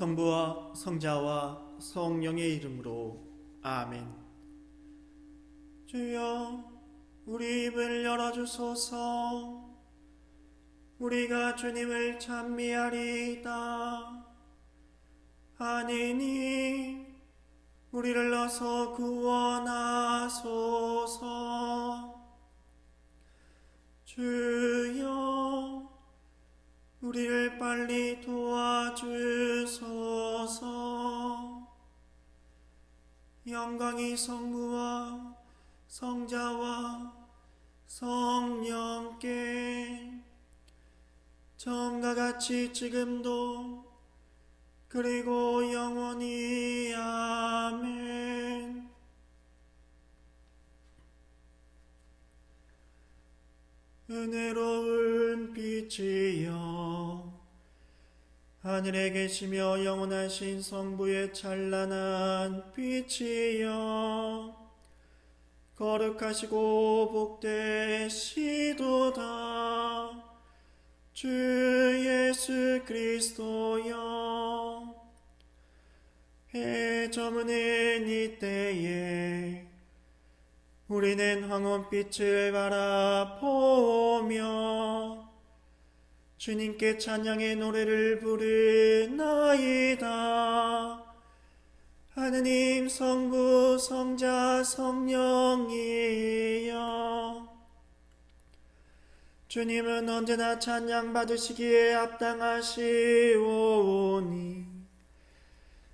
성부와 성자와 성령의 이름으로 아멘. 주여, 우리 입을 열어주소서. 우리가 주님을 찬미하리이다. 하느님, 우리를 어서 구원하소서. 주여, 우리를 빨리 도와주소서. 영광이 성부와 성자와 성령께 처음과 같이 지금도 그리고 영원히 아멘. 은혜로운 빛이여. 하늘에 계시며 영원하신 성부의 찬란한 빛이여. 거룩하시고 복되시도다. 주 예수 그리스도여. 해 저무는 이때에 우리는 황혼빛을 바라보며 주님께 찬양의 노래를 부르나이다. 하느님 성부 성자 성령이여 주님은 언제나 찬양 받으시기에 합당하시오니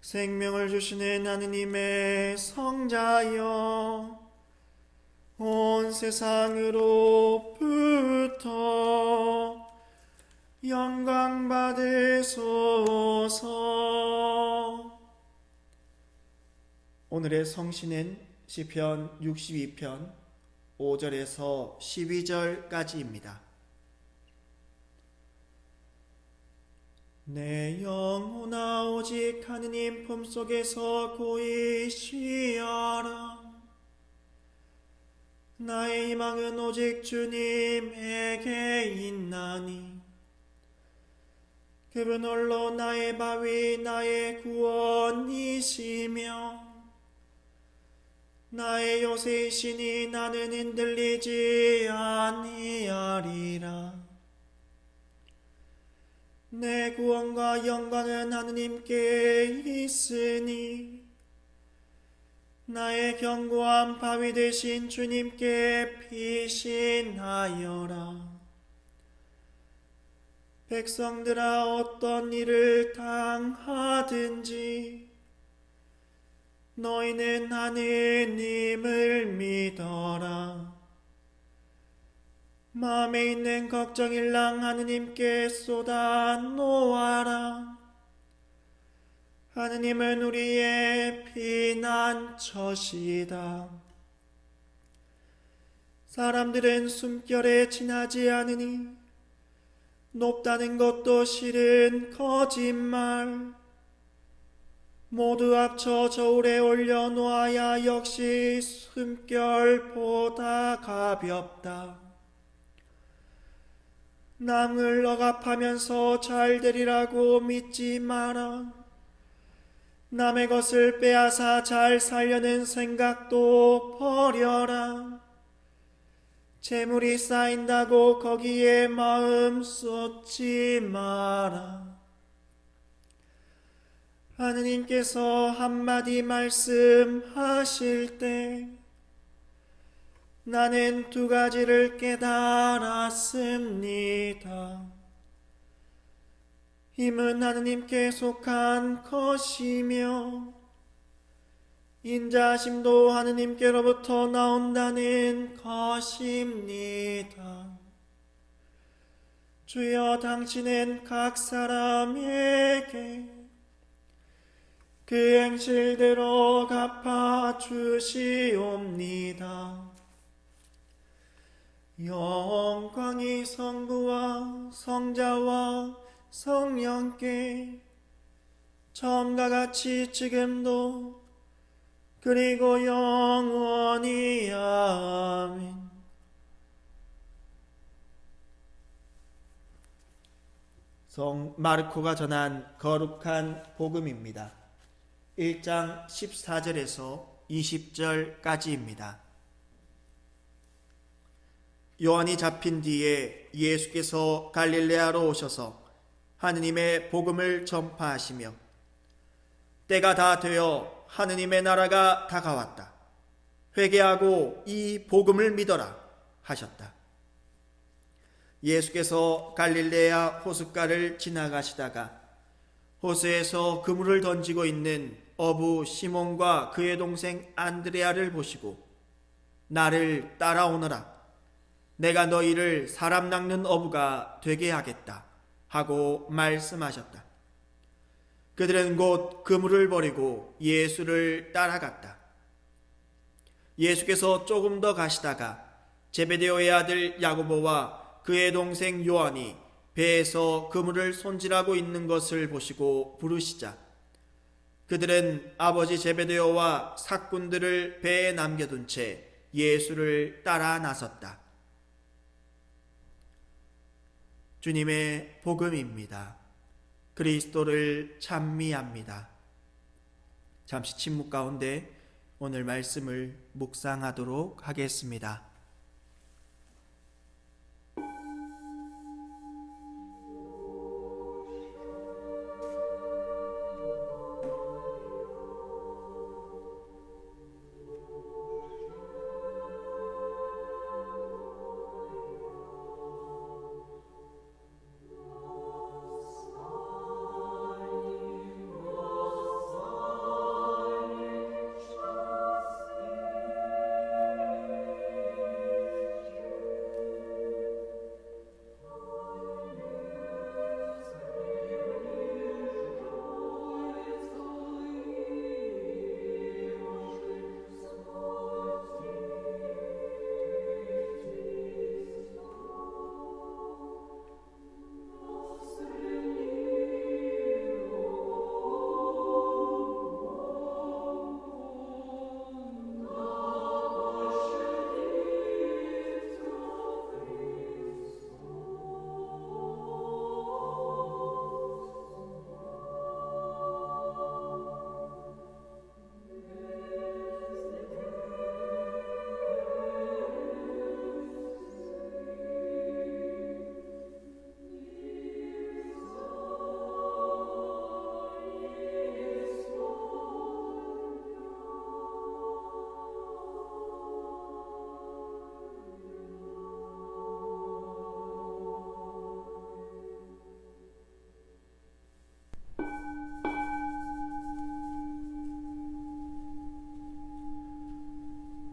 생명을 주시는 하느님의 성자여 온 세상으로부터 영광 받으소서. 오늘의 성신은 시편 62편 5절에서 12절까지입니다. 내 영혼아 오직 하느님 품속에서 고이 쉬어라. 나의 희망은 오직 주님에게 있나니. 그분 홀로 나의 바위 나의 구원이시며 나의 요새이시니 나는 흔들리지 아니하리라. 내 구원과 영광은 하느님께 있으니 나의 견고한 바위 되신 주님께 피신하여라. 백성들아 어떤 일을 당하든지 너희는 하느님을 믿어라. 마음에 있는 걱정일랑 하느님께 쏟아 놓아라. 하느님은 우리의 피난처시다. 사람들은 숨결에 지나지 않으니 높다는 것도 실은 거짓말. 모두 합쳐 저울에 올려놓아야 역시 숨결보다 가볍다. 남을 억압하면서 잘 되리라고 믿지 마라. 남의 것을 빼앗아 잘 살려는 생각도 버려라. 재물이 쌓인다고 거기에 마음 쏟지 마라. 하느님께서 한마디 말씀하실 때 나는 두 가지를 깨달았습니다. 힘은 하느님께 속한 것이며 인자심도 하느님께로부터 나온다는 것입니다. 주여 당신은 각 사람에게 그 행실대로 갚아 주시옵니다. 영광이 성부와 성자와 성령께 처음과 같이 지금도 그리고 영원히 아멘. 성 마르코가 전한 거룩한 복음입니다. 1장 14절에서 20절까지입니다. 요한이 잡힌 뒤에 예수께서 갈릴레아로 오셔서 하느님의 복음을 전파하시며 때가 다 되어 하느님의 나라가 다가왔다. 회개하고 이 복음을 믿어라 하셨다. 예수께서 갈릴레아 호숫가를 지나가시다가 호수에서 그물을 던지고 있는 어부 시몬과 그의 동생 안드레아를 보시고 나를 따라오너라. 내가 너희를 사람 낚는 어부가 되게 하겠다. 하고 말씀하셨다. 그들은 곧 그물을 버리고 예수를 따라갔다. 예수께서 조금 더 가시다가 제베데오의 아들 야고보와 그의 동생 요한이 배에서 그물을 손질하고 있는 것을 보시고 부르시자 그들은 아버지 제베데오와 사꾼들을 배에 남겨둔 채 예수를 따라 나섰다. 주님의 복음입니다. 그리스도를 찬미합니다. 잠시 침묵 가운데 오늘 말씀을 묵상하도록 하겠습니다.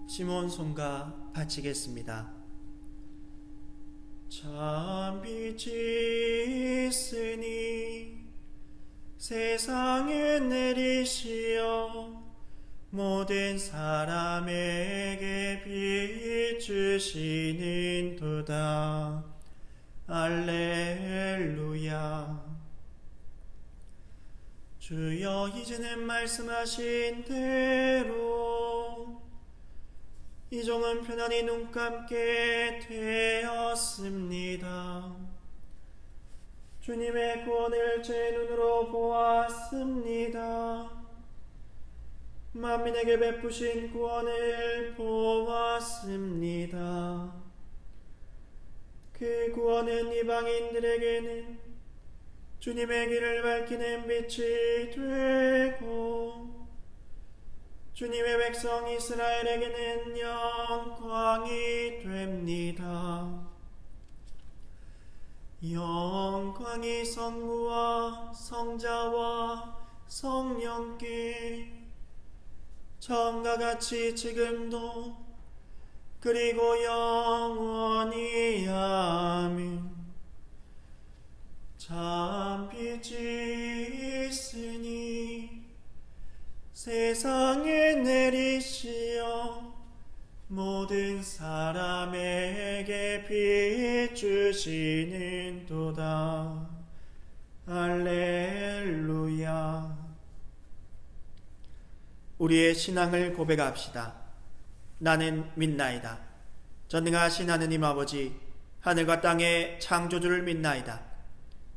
시몬 손가 바치겠습니다. 참 빛이 있으니 세상에 내리시어 모든 사람에게 비추시는 도다. 알렐루야. 주여 이제는 말씀하신 대로 이종은 편안히 눈 감게 되었습니다. 주님의 구원을 제 눈으로 보았습니다. 만민에게 베푸신 구원을 보았습니다. 그 구원은 이방인들에게는 주님의 길을 밝히는 빛이 되고 주님의 백성 이스라엘에게는 영광이 됩니다. 영광이 성부와 성자와 성령께 처음과 같이 지금도 그리고 영원히 아멘 참 빛이 있으니 세상에 내리시어 모든 사람에게 비주시는 도다. 알렐루야. 우리의 신앙을 고백합시다. 나는 믿나이다. 전능하신 하느님 아버지, 하늘과 땅의 창조주를 믿나이다.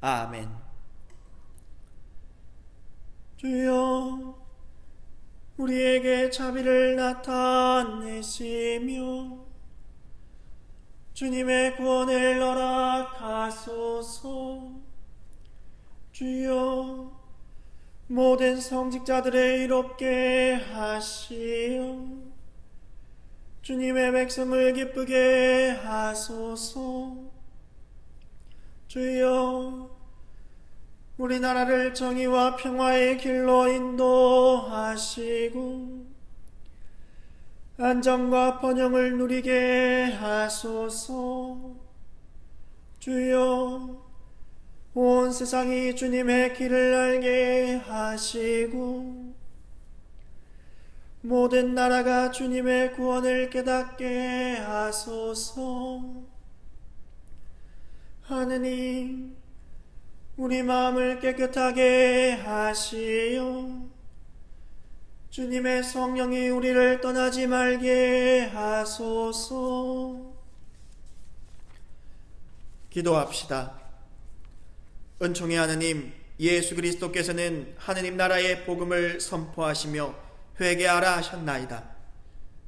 아멘. 주여, 우리에게 자비를 나타내시며 주님의 구원을 허락하소서. 주여, 모든 성직자들을 이롭게 하시어 주님의 백성을 기쁘게 하소서. 주여, 우리나라를 정의와 평화의 길로 인도하시고, 안정과 번영을 누리게 하소서. 주여, 온 세상이 주님의 길을 알게 하시고, 모든 나라가 주님의 구원을 깨닫게 하소서. 하느님, 우리 마음을 깨끗하게 하시어 주님의 성령이 우리를 떠나지 말게 하소서. 기도합시다. 은총의 하느님, 예수 그리스도께서는 하느님 나라의 복음을 선포하시며 회개하라 하셨나이다.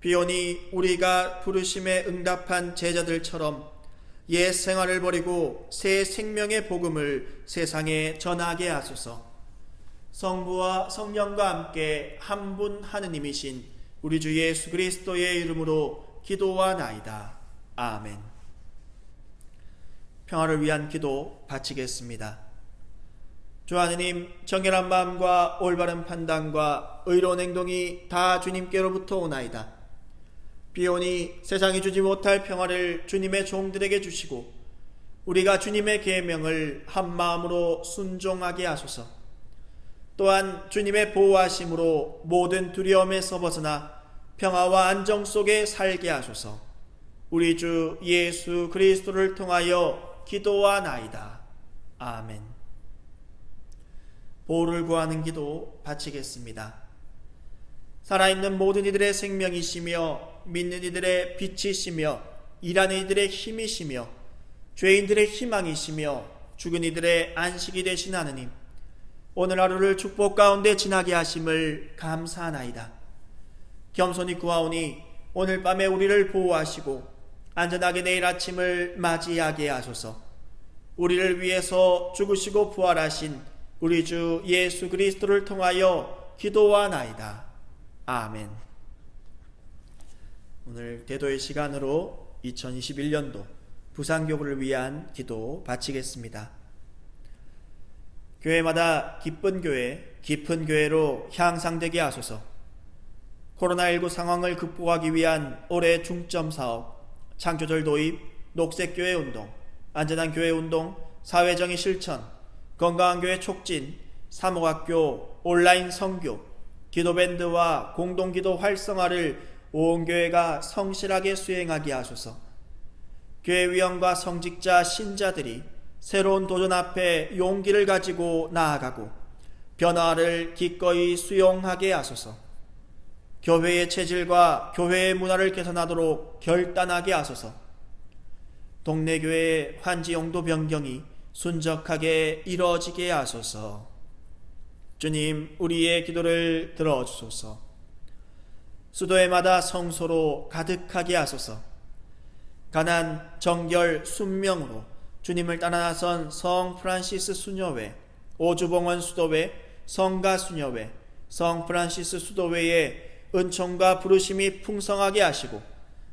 비오니 우리가 부르심에 응답한 제자들처럼 옛 생활을 버리고 새 생명의 복음을 세상에 전하게 하소서. 성부와 성령과 함께 한 분 하느님이신 우리 주 예수 그리스도의 이름으로 기도하나이다. 아멘. 평화를 위한 기도 바치겠습니다. 주 하느님, 정결한 마음과 올바른 판단과 의로운 행동이 다 주님께로부터 오나이다. 비오니 세상이 주지 못할 평화를 주님의 종들에게 주시고 우리가 주님의 계명을 한 마음으로 순종하게 하소서. 또한 주님의 보호하심으로 모든 두려움에서 벗어나 평화와 안정 속에 살게 하소서. 우리 주 예수 그리스도를 통하여 기도하나이다. 아멘. 보호를 구하는 기도 바치겠습니다. 살아있는 모든 이들의 생명이시며 믿는 이들의 빛이시며 일하는 이들의 힘이시며 죄인들의 희망이시며 죽은 이들의 안식이 되신 하느님 오늘 하루를 축복 가운데 지나게 하심을 감사하나이다. 겸손히 구하오니 오늘 밤에 우리를 보호하시고 안전하게 내일 아침을 맞이하게 하소서. 우리를 위해서 죽으시고 부활하신 우리 주 예수 그리스도를 통하여 기도하나이다. 아멘. 오늘 대도의 시간으로 2021년도 부산교구를 위한 기도 바치겠습니다. 교회마다 기쁜 교회, 깊은 교회로 향상되게 하소서. 코로나19 상황을 극복하기 위한 올해 중점 사업, 창조절 도입, 녹색교회 운동, 안전한 교회 운동, 사회정의 실천, 건강한 교회 촉진, 사목학교, 온라인 성교, 기도밴드와 공동기도 활성화를 온 교회가 성실하게 수행하게 하소서. 교회 위원과 성직자 신자들이 새로운 도전 앞에 용기를 가지고 나아가고 변화를 기꺼이 수용하게 하소서. 교회의 체질과 교회의 문화를 개선하도록 결단하게 하소서. 동네 교회의 환지 용도 변경이 순적하게 이루어지게 하소서. 주님, 우리의 기도를 들어 주소서. 수도회마다 성소로 가득하게 하소서. 가난, 정결, 순명으로 주님을 따라 나선 성 프란시스 수녀회, 오주봉원 수도회, 성가 수녀회, 성 프란시스 수도회의 은총과 부르심이 풍성하게 하시고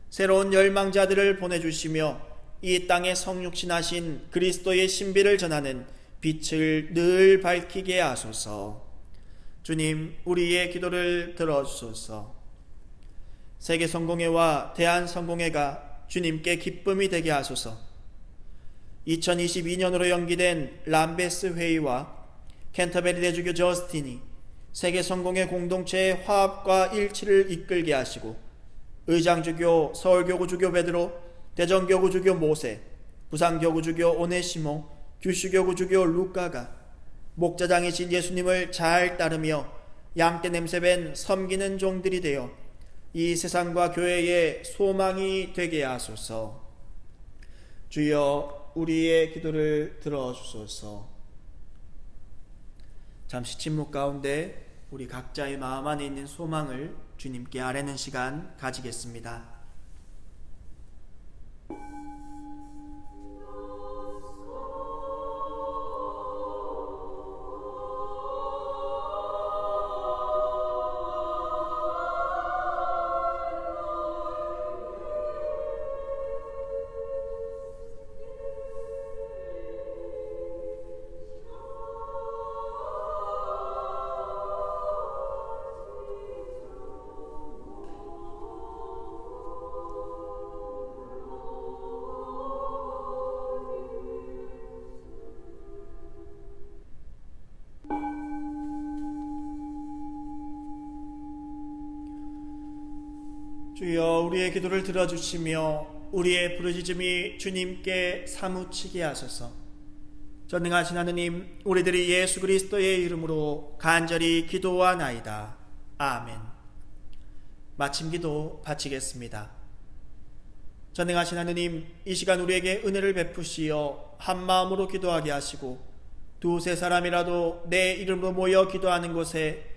새로운 열망자들을 보내주시며 이 땅에 성육신하신 그리스도의 신비를 전하는 빛을 늘 밝히게 하소서. 주님, 우리의 기도를 들어주소서. 세계 성공회와 대한 성공회가 주님께 기쁨이 되게 하소서. 2022년으로 연기된 람베스 회의와 캔터베리 대주교 저스틴이 세계 성공회 공동체의 화합과 일치를 이끌게 하시고 의장주교 서울교구 주교 베드로 대전교구 주교 모세 부산교구 주교 오네시모 규슈교구 주교 루카가 목자장이신 예수님을 잘 따르며 양떼 냄새 밴 섬기는 종들이 되어 이 세상과 교회의 소망이 되게 하소서. 주여 우리의 기도를 들어주소서. 잠시 침묵 가운데 우리 각자의 마음 안에 있는 소망을 주님께 아뢰는 시간 가지겠습니다. 주여 우리의 기도를 들어주시며 우리의 부르짖음이 주님께 사무치게 하소서. 전능하신 하느님, 우리들이 예수 그리스도의 이름으로 간절히 기도하나이다. 아멘. 마침 기도 바치겠습니다. 전능하신 하느님, 이 시간 우리에게 은혜를 베푸시어 한 마음으로 기도하게 하시고 두세 사람이라도 내 이름으로 모여 기도하는 곳에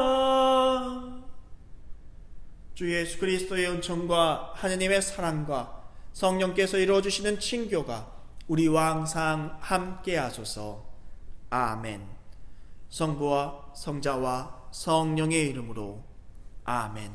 주 예수 그리스도의 은총과 하느님의 사랑과 성령께서 이루어 주시는 친교가 우리와 항상 함께 하소서. 아멘. 성부와 성자와 성령의 이름으로 아멘.